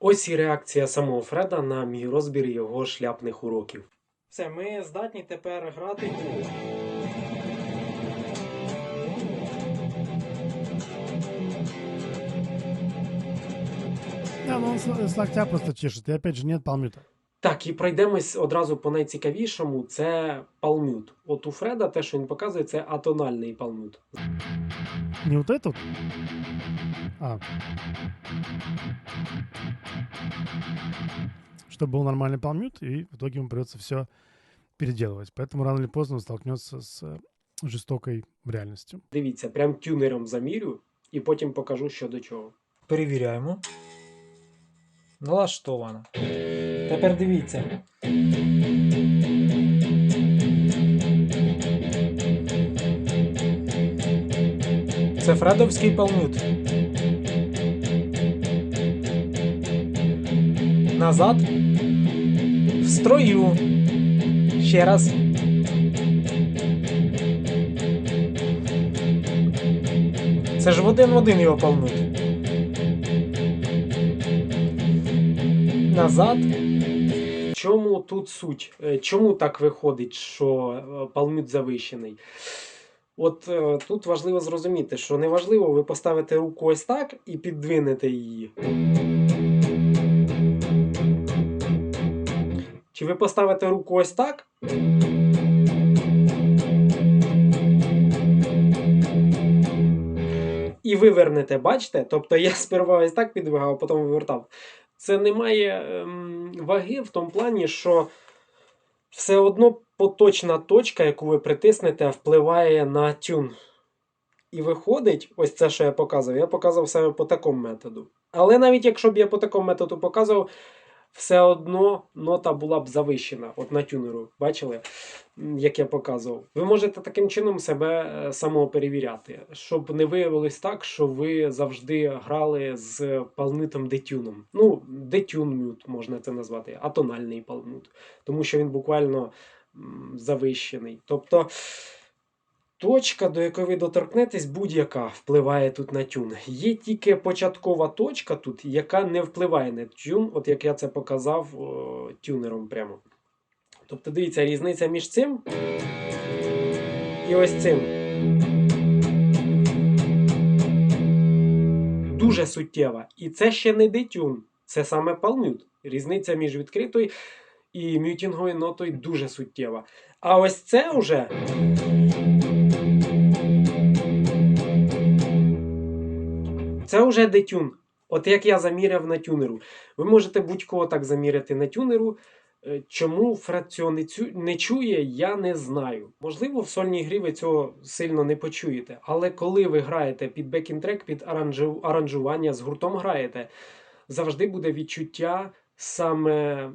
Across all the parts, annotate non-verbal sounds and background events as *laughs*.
Ось і реакція самого Фреда на мій розбір його шляпних уроків. Все, ми здатні тепер грати. Да, ну он с, с локтя просто чешет. И опять же нет палмюта. Так, і пройдемось одразу по найцікавішому. Це палмют. От у Фреда те, що він показує, це атональний палмют. Не вот этот? А. Чтобы был нормальный палмют, и в итоге ему придется все переделывать. Поэтому рано или поздно он столкнется с э, жестокой реальностью. Дивіться, прям тюнером замірю і потім покажу, що до чого. Перевіряємо. Налаштовано. Тепер дивіться. Це Фредовський палмют. Назад. В строю. Ще раз. Це ж в один в один його палмут. Назад. Чому тут суть? Е, Чому так виходить, що е, палмют завищений? От е, тут важливо зрозуміти, що неважливо, ви поставите руку ось так і піддвинете її. Чи ви поставите руку ось так? І вивернете, бачите? Тобто я *laughs* сперва ось так підвигав, а потім вивертав. Це не має ем, ваги в тому плані, що все одно поточна точка, яку ви притиснете, впливає на тюн. І виходить, ось це, що я показував, я показував саме по такому методу. Але навіть якщо б я по такому методу показував, все одно нота була б завищена от на тюнеру. Бачили, як я показував. Ви можете таким чином себе е, самого перевіряти, щоб не виявилось так, що ви завжди грали з палмитом детюном. Ну, детюн-мют можна це назвати, атональний палмут, тому що він буквально завищений. Тобто. Точка, до якої ви доторкнетесь, будь-яка впливає тут на тюн. Є тільки початкова точка тут, яка не впливає на тюн, от як я це показав о, тюнером прямо. Тобто, дивіться, різниця між цим і ось цим. Дуже суттєва. І це ще не детюн, це саме палмют. Різниця між відкритою і мютінговою нотою дуже суттєва. А ось це вже. Це вже детюн. От як я заміряв на тюнеру. Ви можете будь-кого так заміряти на тюнеру. Е, Чому цього не, не чує, я не знаю. Можливо, в сольній грі ви цього сильно не почуєте. Але коли ви граєте під бекінтрек, під аранжу... аранжування з гуртом граєте, завжди буде відчуття саме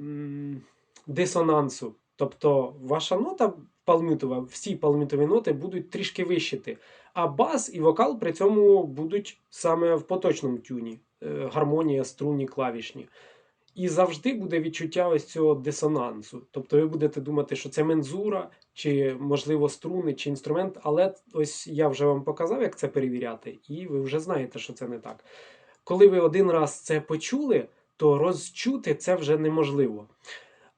дисонансу. Тобто ваша нота палмютова, всі палмютові ноти будуть трішки вищити. А бас і вокал при цьому будуть саме в поточному тюні. Е, Гармонія, струнні, клавішні. І завжди буде відчуття ось цього дисонансу. Тобто ви будете думати, що це мензура, чи, можливо, струни, чи інструмент, але ось я вже вам показав, як це перевіряти, і ви вже знаєте, що це не так. Коли ви один раз це почули, то розчути це вже неможливо.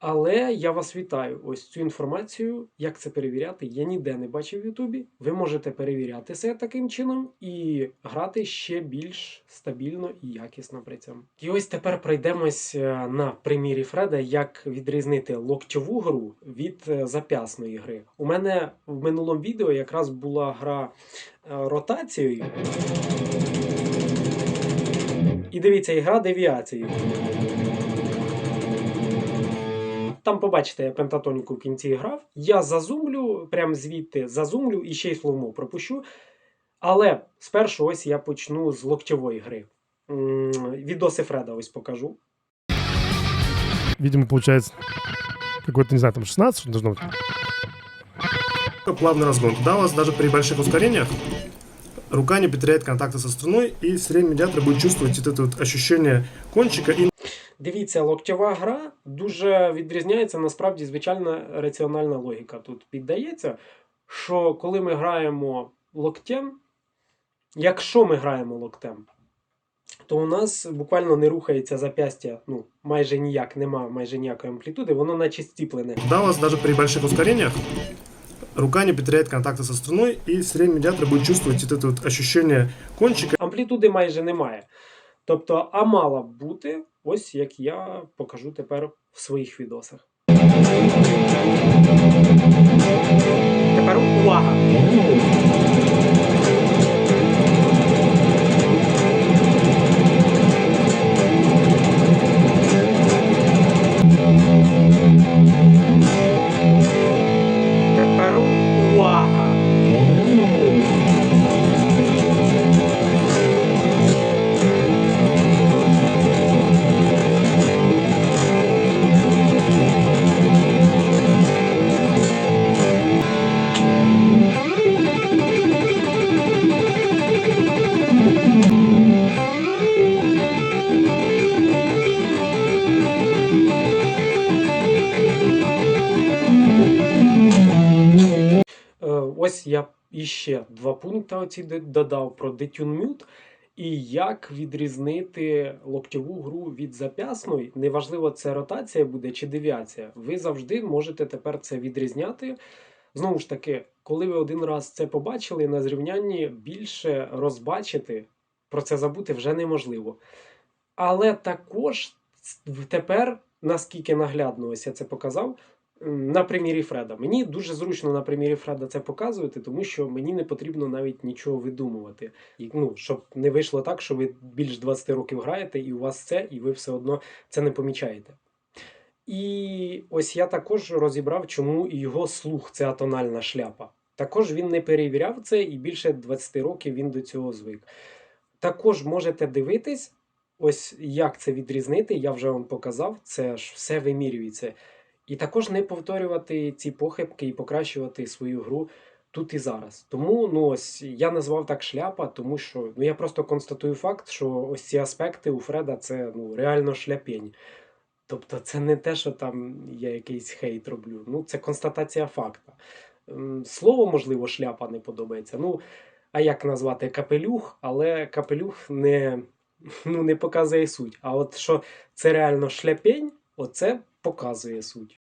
Але я вас вітаю. Ось цю інформацію, як це перевіряти, я ніде не бачив в Ютубі. Ви можете перевіряти це таким чином і грати ще більш стабільно і якісно при цьому. І ось тепер пройдемось е, на примірі Фреда, як відрізнити локтьову гру від е, зап'ясної гри. У мене в минулому відео якраз була гра е, ротацією. І дивіться, і гра девіацією. Там побачите, я пентатоніку в кінці грав. Я зазумлю, прям звідти зазумлю і ще й словмо пропущу. Але спершу ось я почну з локтєвої гри. М, Відоси Фреда ось покажу. Видимо, получается какой-то, не знаю, там 16 что должно быть. Плавный разгон. Туда у вас даже при больших ускорениях рука не потеряет контакта со струной, и средний медиатор будет чувствовать вот это вот ощущение кончика и Дивіться, локтєва гра дуже відрізняється насправді звичайна раціональна логіка. Тут піддається, що коли ми граємо локтем, якщо ми граємо локтем, то у нас буквально не рухається запястя, ну, майже ніяк, нема майже ніякої амплітуди, воно наче стіплене. Да, у вас даже при больших ускорениях рука не потеряет контакта со струной, и все время медиатор будет чувствовать вот это вот ощущение кончика. Амплітуди майже немає. Тобто, а мала б бути, ось як я покажу тепер в своїх відосах. Тепер увага! Ось я іще два пункти оці додав про Mute і як відрізнити локтєву гру від зап'ясної. Неважливо, це ротація буде чи девіація. Ви завжди можете тепер це відрізняти. Знову ж таки, коли ви один раз це побачили на зрівнянні, більше розбачити про це забути вже неможливо. Але також тепер, наскільки наглядно ось я це показав, на примірі Фреда. Мені дуже зручно на примірі Фреда це показувати, тому що мені не потрібно навіть нічого видумувати. І, ну, щоб не вийшло так, що ви більш 20 років граєте, і у вас це, і ви все одно це не помічаєте. І ось я також розібрав, чому його слух це атональна шляпа. Також він не перевіряв це, і більше 20 років він до цього звик. Також можете дивитись, ось як це відрізнити, я вже вам показав, це ж все вимірюється. І також не повторювати ці похибки і покращувати свою гру тут і зараз. Тому ну ось я назвав так шляпа, тому що ну я просто констатую факт, що ось ці аспекти у Фреда це ну реально шляпень. Тобто це не те, що там я якийсь хейт роблю. Ну це констатація факта. Слово, можливо, шляпа не подобається. Ну, а як назвати капелюх, але капелюх не, *laughs* ну, не показує суть. А от що це реально шляпень, оце показує суть.